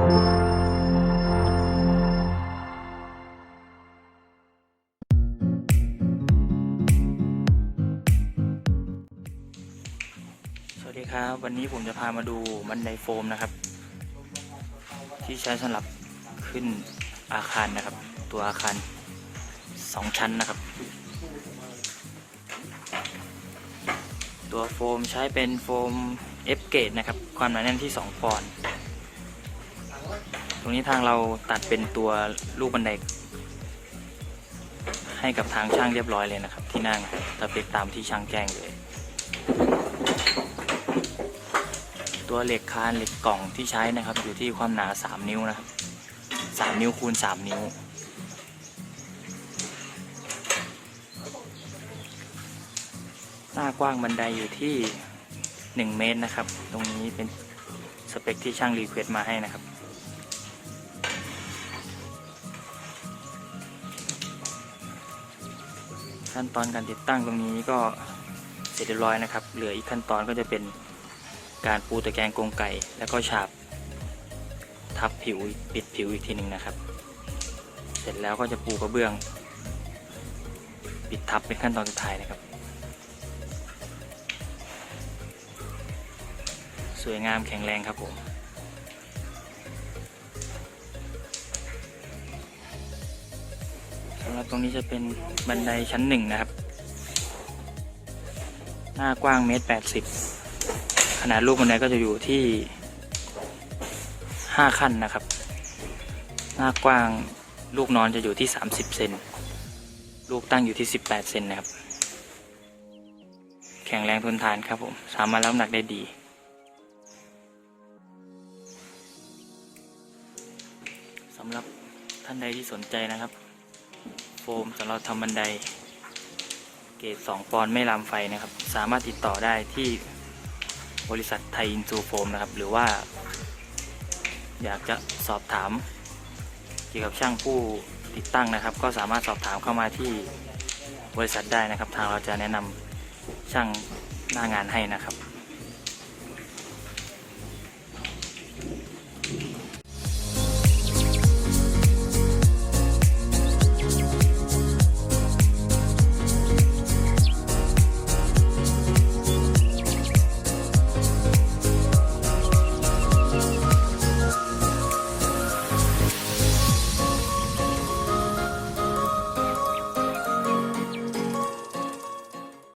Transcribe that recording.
สวัสดีครับ วันนี้ผมจะพามาดูบันไดโฟมนะครับ ที่ใช้สำหรับขึ้นอาคารนะครับ ตัวอาคารสองชั้นนะครับ ตัวโฟมใช้เป็นโฟม F เกรดนะครับ ความหนาแน่นที่ 2 ปอนด์ ตรงนี้ทางเราตัดเป็นตัวลูกบันไดให้กับทางช่างเรียบร้อยเลยนะครับ ที่นั่งสเปคตามที่ช่างแจ้งเลย ตัวเหล็กคานเหล็กกล่องที่ใช้นะครับ อยู่ที่ความหนา 3 นิ้วนะครับ3นิ้วคูณ 3 นิ้ว หน้ากว้างบันไดอยู่ที่ 1 เมตรนะครับ ตรงนี้เป็นสเปคที่ช่างรีเควสต์มาให้นะครับ ขั้นตอนการติดตั้งตรงนี้ก็เสร็จเรียบร้อยนะครับ เหลืออีกขั้นตอนก็จะเป็นการปูตะแกรงกรงไก่ แล้วก็ฉาบทับผิวปิดผิวอีกทีหนึ่งนะครับ เสร็จแล้วก็จะปูกระเบื้อง ปิดทับเป็นขั้นตอนสุดท้ายนะครับ สวยงามแข็งแรงครับผม ตรงนี้จะเป็นบันไดชั้นหนึ่งนะครับ หน้ากว้างเมตรแปดสิบขนาดลูกบันไดก็จะอยู่ที่ห้าขั้นนะครับ หน้ากว้างลูกนอนจะอยู่ที่สามสิบเซนลูกตั้งอยู่ที่สิบแปดเซนนะครับ แข็งแรงทนทานครับผม สามารถรับน้ำหนักได้ดีสำหรับท่านใดที่สนใจนะครับ โฟมสำหรับทำบันได เกรด2ปอนด์ไม่ลามไฟนะครับ สามารถติดต่อได้ที่บริษัทไทยอินซูโฟมนะครับ หรือว่า อยากจะสอบถามเกี่ยวกับช่างผู้ติดตั้งนะครับ ก็สามารถสอบถามเข้ามาที่บริษัทได้นะครับ ทางเราจะแนะนำช่างหน้างานให้นะครับ